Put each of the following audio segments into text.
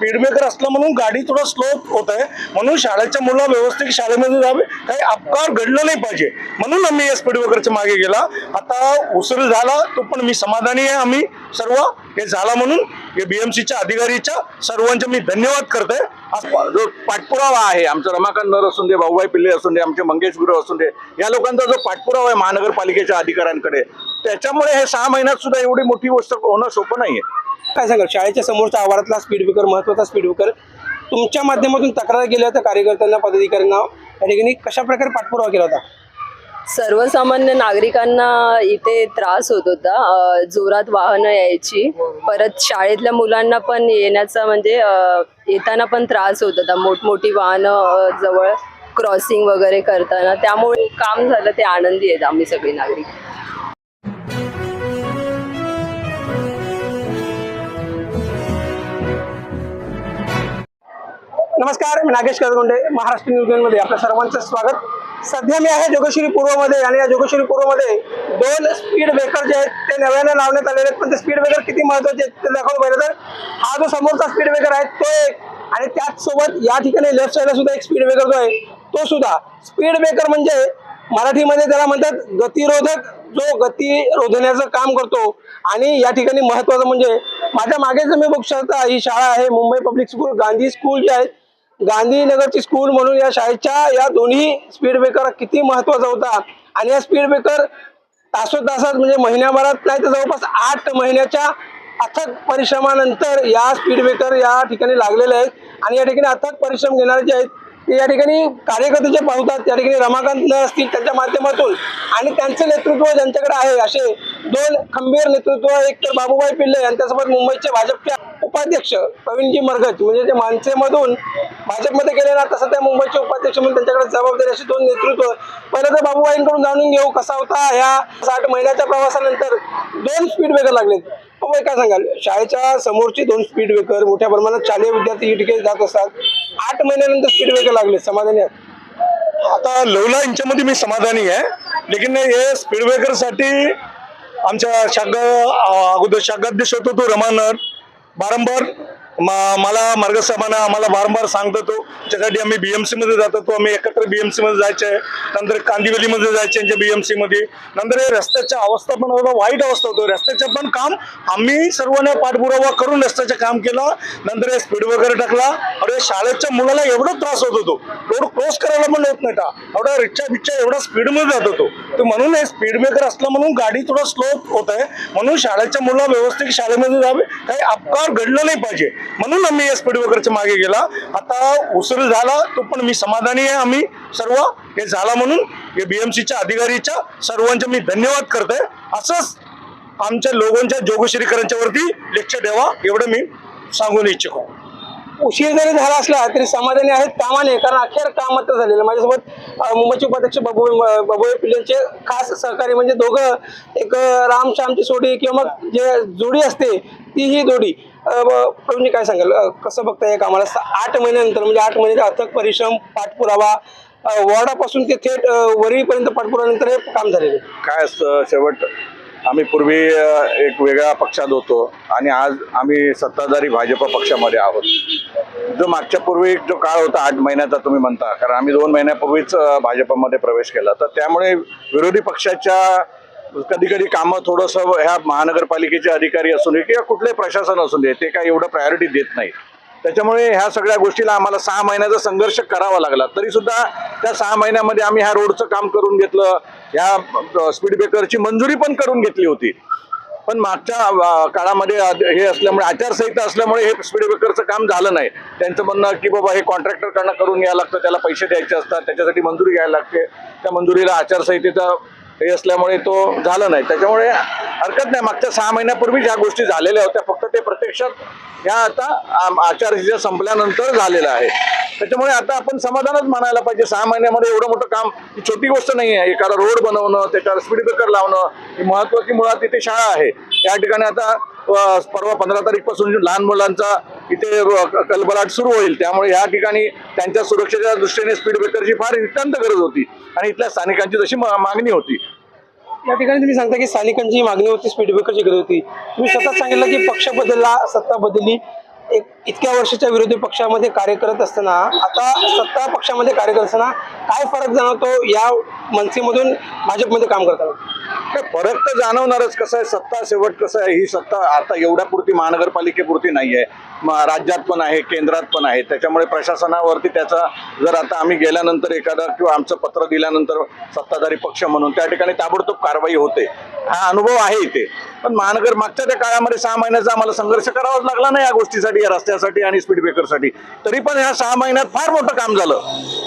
Speed असला म्हणून गाडी थोडं स्लो होत आहे. म्हणून शाळेच्या मुलं व्यवस्थित शाळेमध्ये जावे. काही अपकार घडलं नाही पाहिजे. म्हणून आम्ही या स्पीडमेकरच्या मागे गेला. आता उशीर झाला तो पण मी समाधानी आहे आम्ही सर्व. हे झाला म्हणून हे बीएमसीच्या अधिकारीच्या सर्वांचे मी धन्यवाद करतोय. जो पाठपुरावा आहे आमचं रमाकांत नर असून दे भाऊबाई पिल्ले असून दे आमचे मंगेश गुरु असून दे या लोकांचा जो पाठपुरावा आहे महानगरपालिकेच्या अधिकाऱ्यांकडे त्याच्यामुळे हे सहा महिन्यात सुद्धा एवढी मोठी गोष्ट होणं सोपं नाहीये. काय सांगाल? शाळेच्या समोरच्या आवारातला स्पीड ब्रेकर महत्त्वाचा स्पीड ब्रेकर तुमच्या माध्यमातून तक्रार केल्या होत्या कार्यकर्त्यांना पदाधिकाऱ्यांना. या ठिकाणी कशा प्रकारे पाठपुरावा केला होता? सर्वसामान्य नागरिकांना इथे त्रास होत होता जोरात वाहनं यायची. परत शाळेतल्या मुलांना पण येण्याचा म्हणजे येताना पण त्रास होत होता. मोठमोठी वाहनं जवळ क्रॉसिंग वगैरे करताना. त्यामुळे काम झालं ते आनंदी आहेत आम्ही सगळे नागरिक. नमस्कार मी नागेश करगोंडे महाराष्ट्र न्यूजमध्ये आपल्या सर्वांचं स्वागत. सध्या मी आहे जोगेश्वरी पूर्वमध्ये आणि या जोगेश्वरी पूर्वमध्ये दोन स्पीड ब्रेकर जे आहेत ते नव्यानं लावण्यात आलेले आहेत. पण ते स्पीड ब्रेकर किती महत्त्वाचे आहेत ते दाखवलं पाहिजे तर. हा जो समोरचा स्पीड ब्रेकर आहे तो एक. आणि त्याच सोबत या ठिकाणी लेफ्ट साईडला सुद्धा एक स्पीड ब्रेकर जो आहे तो सुद्धा. स्पीड ब्रेकर म्हणजे मराठीमध्ये त्याला म्हणतात गतिरोधक जो गती रोधण्याचं काम करतो. आणि या ठिकाणी महत्वाचं म्हणजे माझ्या मागे जर मी बघू शकता ही शाळा आहे Mumbai public school Gandhi school जे आहे गांधीनगरची स्कूल म्हणून या शाळेच्या या दोन्ही स्पीड ब्रेकर किती महत्त्वाचा होता? आणि या स्पीड ब्रेकर तासोतासात म्हणजे महिन्याभरात नाही तर जवळपास आठ महिन्याच्या अथक परिश्रमानंतर या स्पीड ब्रेकर या ठिकाणी लागलेले आहेत. आणि या ठिकाणी अथक परिश्रम घेणारे जे आहेत ते या ठिकाणी कार्यकर्ते जे पाहतात त्या ठिकाणी रमाकांत न असतील त्यांच्या माध्यमातून आणि त्यांचं नेतृत्व ज्यांच्याकडे आहे असे दोन खंबीर नेतृत्व एक तर बाबूभाई पिल्ले यांच्यासोबत मुंबईचे भाजपच्या उपाध्यक्ष प्रवीणजी मरगज म्हणजे ते माणसेमधून भाजपमध्ये गेले ना तसं त्या मुंबईचे उपाध्यक्ष म्हणून त्यांच्याकडे जबाबदारी असे दोन नेतृत्व. पहिलं तर बाबूबाईंकडून जाणून घेऊ कसा होता ह्या साठ महिन्याच्या प्रवासानंतर दोन स्पीड ब्रेकर लागलेत बाबा काय सांगाल? शाळेच्या समोरची दोन स्पीड ब्रेकर मोठ्या प्रमाणात शालेय विद्यार्थी ही ठिकाणी जात असतात. आठ महिन्यानंतर स्पीड ब्रेकर लागले. समाधानी आता लवला यांच्यामध्ये मी समाधानी आहे. लेकिन हे स्पीड ब्रेकरसाठी आमच्या शाग अगोदर शागाध्यक्ष होतो तो रमानर. वारंवार मला मार्गसाहेबांना आम्हाला वारंवार सांगत होतो त्याच्यासाठी आम्ही बीएमसी मध्ये जात होतो आम्ही एकत्र बीएमसी मध्ये आहे नंतर कांदिवलीमध्ये जायचं यांच्या बीएमसी मध्ये. नंतर रस्त्याच्या अवस्था पण होता वाईट अवस्था होतो. रस्त्याचं पण काम आम्ही सर्वांना पाठपुरावा करून रस्त्याचं काम केलं. नंतर हे स्पीड वगैरे टाकला. अरे शाळेच्या मुलाला एवढा त्रास होत होतो. रोड क्रॉस करायला पण होत नाही. का एवढा रिक्षा बिक्षा एवढा स्पीडमध्ये जात होतो. तर म्हणून हे स्पीड ब्रेकर असलं म्हणून गाडी थोडं स्लो होत आहे. म्हणून शाळेच्या मुलं व्यवस्थित शाळेमध्ये जावे. काही अपघात घडलं नाही पाहिजे. म्हणून आम्ही या स्पीड वगैरेच्या मागे गेला. आता उशीर झाला तो पण मी समाधानी आहे आम्ही सर्व. हे झाला म्हणून हे बीएमसीच्या अधिकारीच्या सर्वांचे मी धन्यवाद करतोय. असंच आमच्या लोकांच्या जोगश्रीकरांच्या वरती लक्ष ठेवा एवढं मी सांगून इच्छितो. उशीर जरी झाला असला तरी समाधानी आहेत कामाने कारण अखेर काम आता झालेलं. माझ्यासोबत मुंबईचे उपाध्यक्ष बाबू बाबू पिल्लेंचे खास सहकारी म्हणजे दोघं एक रामश्यामची राम श्यामची सोडी किंवा मग जे जोडी असते ती ही जोडी. प्रवीणजी काय सांगाल? कसं बघता या कामाला? आठ महिन्यानंतर म्हणजे आठ महिन्याचा अथक परिश्रम पाठपुरावा वॉर्डापासून ते थेट वरीपर्यंत पाठपुरावानंतर हे काम झालेलं काय असतं शेवट आम्ही पूर्वी एक वेगळ्या पक्षात होतो आणि आज आम्ही सत्ताधारी भाजप पक्षामध्ये आहोत. जो मागच्या पूर्वी जो काळ होता आठ महिन्याचा तुम्ही म्हणता कारण आम्ही दोन महिन्यापूर्वीच भाजपमध्ये प्रवेश केला. तर त्यामुळे विरोधी पक्षाच्या कधी कधी कामं थोडंसं ह्या महानगरपालिकेचे अधिकारी असू दे किंवा कुठले प्रशासन असू दे ते काय एवढं प्रायोरिटी देत नाही त्याच्यामुळे ह्या सगळ्या गोष्टीला आम्हाला सहा महिन्याचा संघर्ष करावा लागला. तरी सुद्धा त्या सहा महिन्यामध्ये आम्ही ह्या रोडचं काम करून घेतलं ह्या स्पीड ब्रेकरची मंजुरी पण करून घेतली होती. पण मागच्या काळामध्ये हे असल्यामुळे आचारसंहिता असल्यामुळे हे स्पीड ब्रेकरचं काम झालं नाही. त्यांचं म्हणणं की बाबा हे कॉन्ट्रॅक्टरकडनं करून घ्यायला लागतं त्याला पैसे द्यायचे असतात त्याच्यासाठी मंजुरी घ्यायला लागते. त्या मंजुरीला आचारसंहितेचा हे असल्यामुळे तो झाला नाही. त्याच्यामुळे हरकत नाही. मागच्या सहा महिन्यापूर्वी ज्या गोष्टी झालेल्या होत्या. फक्त ते प्रत्यक्षात ह्या आता आचारसंहिता संपल्यानंतर झालेलं आहे. त्याच्यामुळे आता आपण समाधानच मानायला पाहिजे. सहा महिन्यामध्ये एवढं मोठं काम ही छोटी गोष्ट नाही आहे. एखादा रोड बनवणं त्याच्यावर स्पीड ब्रेकर लावणं ही महत्वाची मुळात इथे शाळा आहे. या ठिकाणी आता परवा पंधरा तारीखपासून लहान मुलांचा इथे कलबलाट सुरू होईल. त्यामुळे या ठिकाणी त्यांच्या सुरक्षेच्या दृष्टीने स्पीड ब्रेकरची फार नितांत गरज होती. आणि इथल्या स्थानिकांची तशी मागणी होती. या ठिकाणी तुम्ही सांगता की स्थानिकांची मागणी होती स्पीड ब्रेकरची गरज होती. तुम्ही स्वतः सांगितलं की पक्ष बदलला सत्ता बदलली. एक इतक्या वर्षाच्या विरोधी पक्षामध्ये कार्य करत असताना आता सत्ता पक्षामध्ये कार्य करत असताना काय फरक जाणवतो या मनसेमधून भाजपमध्ये काम करताना? काय फरक तर जाणवणारच. कसं आहे सत्ता शेवट कसं आहे ही सत्ता आता एवढ्या पुरती महानगरपालिकेपुरती नाही आहे राज्यात पण आहे केंद्रात पण आहे. त्याच्यामुळे प्रशासनावरती त्याचा जर आता आम्ही गेल्यानंतर एखादा किंवा आमचं पत्र दिल्यानंतर सत्ताधारी पक्ष म्हणून त्या ठिकाणी ताबडतोब कारवाई होते. हा अनुभव आहे इथे. पण महानगर मागच्या त्या काळामध्ये सहा महिन्याचा आम्हाला संघर्ष करावाच लागला ना या गोष्टीसाठी या रस्त्यासाठी आणि स्पीड ब्रेकरसाठी तरी पण ह्या सहा महिन्यात फार मोठं काम झालं.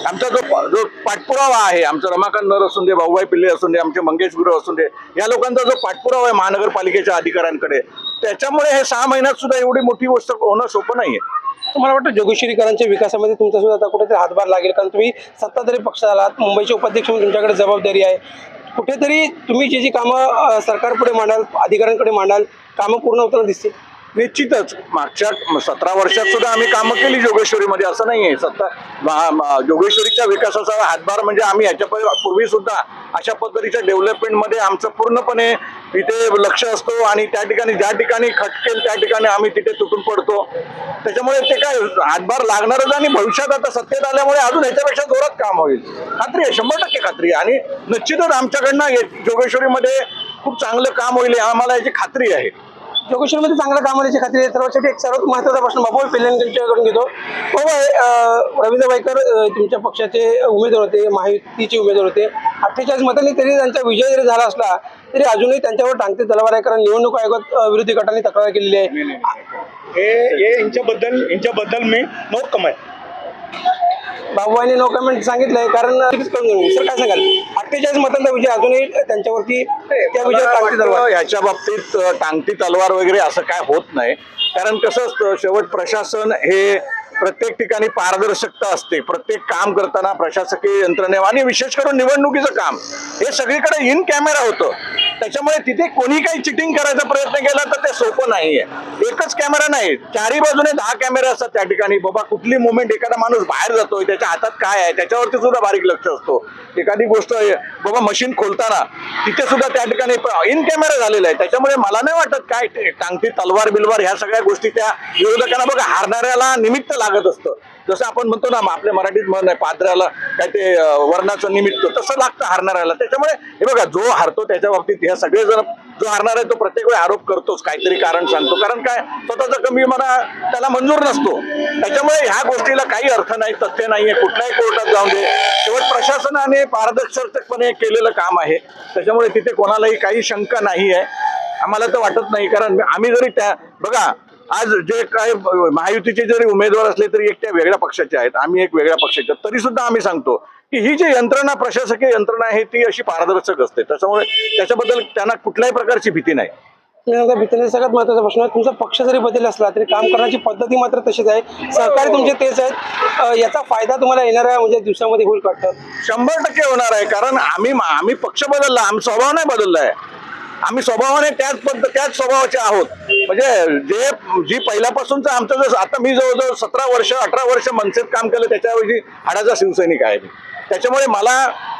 आमचा जो जो पाठपुरावा आहे आमचं रमाकांत नर असून दे भाऊबाई पिल्ले असून दे आमचे मंगेश गुरु असून दे या लोकांचा जो पाठपुरावा आहे महानगरपालिकेच्या अधिकाऱ्यांकडे त्याच्यामुळे हे सहा महिन्यात सुद्धा एवढी मोठी गोष्ट होणं सोपं नाहीये. तुम्हाला वाटतं जोगेश्वरीकरांच्या विकासामध्ये तुमचा सुद्धा आता कुठेतरी हातभार लागेल? कारण तुम्ही सत्ताधारी पक्ष आलात मुंबईचे उपाध्यक्ष म्हणून तुमच्याकडे जबाबदारी आहे. कुठेतरी तुम्ही जी जी कामं सरकारपुढे मांडाल अधिकाऱ्यांकडे मांडाल कामं पूर्ण होताना दिसतील. निश्चितच. मागच्या सतरा वर्षात सुद्धा आम्ही कामं केली जोगेश्वरीमध्ये असं नाही आहे सत्ता जोगेश्वरीच्या विकासाचा हातभार म्हणजे आम्ही याच्या पूर्वी सुद्धा अशा पद्धतीच्या डेव्हलपमेंटमध्ये आमचं पूर्णपणे इथे लक्ष असतो आणि त्या ठिकाणी ज्या ठिकाणी खटकेल त्या ठिकाणी आम्ही तिथे तुटून पडतो. त्याच्यामुळे ते काय हातभार लागणारच आणि भविष्यात आता सत्तेत आल्यामुळे अजून ह्याच्यापेक्षा जोरात काम होईल. खात्री आहे शंभर टक्के खात्री आहे. आणि निश्चितच आमच्याकडनं जोगेश्वरीमध्ये खूप चांगलं काम होईल आम्हाला याची खात्री आहे. जोगेश्वरमध्ये चांगलं काम होण्याची खात्री आहे एक सर्वात महत्त्वाचा प्रश्न बाबा पेल्यांकडून घेतो. बाबा रवींद्र वायकर तुमच्या पक्षाचे उमेदवार होते माहितीचे उमेदवार होते. अठ्ठेचाळीस मतांनी तरी त्यांचा विजय जरी झाला असला तरी अजूनही त्यांच्यावर टांगते तलवार आहे कारण निवडणूक आयोगात विरोधी गटांनी तक्रार केलेली आहे. हे यांच्याबद्दल यांच्याबद्दल मी नो कमेंट बाबूबाईंनी नो कमेंट सांगितलंय कारण. सर काय सांगाल? अठ्ठेचाळीस मतांचा विजय अजूनही त्यांच्यावरती त्या वाटतं ह्याच्या बाबतीत टांगती तलवार वगैरे असं काय होत नाही. कारण कसं असतं शेवट प्रशासन हे प्रत्येक ठिकाणी पारदर्शकता असते. प्रत्येक काम करताना प्रशासकीय यंत्रणे आणि विशेष करून निवडणुकीचं काम हे सगळीकडे इन कॅमेरा होतं. त्याच्यामुळे तिथे कोणी काही चिटिंग करायचा प्रयत्न केला तर ते सोपं नाहीये. एकच कॅमेरा नाही चारही बाजूने दहा कॅमेरे असतात त्या ठिकाणी. बाबा कुठली मुवमेंट एखादा माणूस बाहेर जातोय त्याच्या हातात काय आहे त्याच्यावरती सुद्धा बारीक लक्ष असतो. एखादी गोष्ट बाबा मशीन खोलताना तिथे सुद्धा त्या ठिकाणी इन कॅमेरा झालेला आहे. त्याच्यामुळे मला नाही वाटत काय ते टांगती तलवार बिलवार ह्या सगळ्या गोष्टी त्या विरोधकांना बघा हारणाऱ्याला निमित्त लागत असतं. जसं आपण म्हणतो ना आपल्या मराठीत म्हण आहे पादऱ्याला काय ते वर्णाचं निमित्त तसं लागतं हारणाऱ्याला. त्याच्यामुळे हे बघा जो हारतो त्याच्या बाबतीत या सगळेजण जो हारणार आहे तो प्रत्येक वेळी आरोप करतोच काहीतरी कारण सांगतो. कारण काय? स्वतःचा कमी म्हणा त्याला मंजूर नसतो. त्याच्यामुळे ह्या गोष्टीला काही अर्थ नाही तथ्य नाहीये कुठल्याही कोर्टात जाऊन दे. शेवट प्रशासनाने पारदर्शकपणे केलेलं काम आहे. त्याच्यामुळे तिथे कोणालाही काही शंका नाही आहे. आम्हाला तर वाटत नाही कारण आम्ही जरी त्या बघा आज जे काय महायुतीचे जरी उमेदवार असले तरी एक त्या वेगळ्या पक्षाचे आहेत. आम्ही एक वेगळ्या पक्षाचे. तरी सुद्धा आम्ही सांगतो की ही जी यंत्रणा प्रशासकीय यंत्रणा आहे ती अशी पारदर्शक असते. त्याच्यामुळे त्याच्याबद्दल त्यांना कुठल्याही प्रकारची भीती नाही. भीतीने सगळ्यात महत्त्वाचा प्रश्न आहे तुमचा पक्ष जरी बदल असला तरी काम करण्याची पद्धती मात्र तशीच आहे. सहकारी तुमचे तेच आहेत. याचा फायदा तुम्हाला येणाऱ्या म्हणजे दिवसामध्ये होईल वाटतं शंभर टक्के होणार आहे. कारण आम्ही आम्ही पक्ष बदलला आम्ही स्वभाव नाही बदलला आहे आम्ही स्वभावाने त्याच पद्धत त्याच स्वभावाचे आहोत. म्हणजे जे जी पहिल्यापासूनच आमचं जर आता मी जवळजवळ सतरा वर्ष अठरा वर्ष मनसेत काम केलं त्याच्याऐवजी हाडाचा शिवसैनिक आहे मी. त्याच्यामुळे मला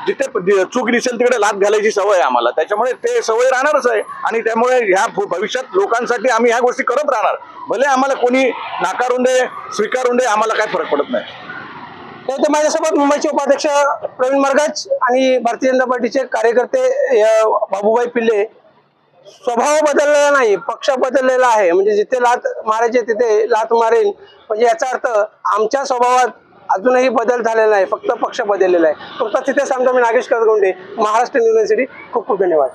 जिथे चूक दिसेल तिकडे लात घालायची सवय आहे आम्हाला. त्याच्यामुळे ते सवय राहणारच आहे. आणि त्यामुळे ह्या भविष्यात लोकांसाठी आम्ही ह्या गोष्टी करत राहणार. भले आम्हाला कोणी नाकारून दे स्वीकारून दे आम्हाला काय फरक पडत नाही. तर माझ्यासोबत मुंबईचे उपाध्यक्ष प्रवीण मरगाज आणि भारतीय जनता पार्टीचे कार्यकर्ते बाबूभाई पिल्ले स्वभाव बदललेला नाही पक्ष बदललेला आहे. म्हणजे जिथे लात मारायचे तिथे लात मारेन. म्हणजे याचा अर्थ आमच्या स्वभावात अजूनही बदल झालेला नाही फक्त पक्ष बदललेला आहे. फक्त तिथे सांगतो मी नागेश करगोंडे महाराष्ट्र युनिव्हर्सिटी खूप खूप धन्यवाद.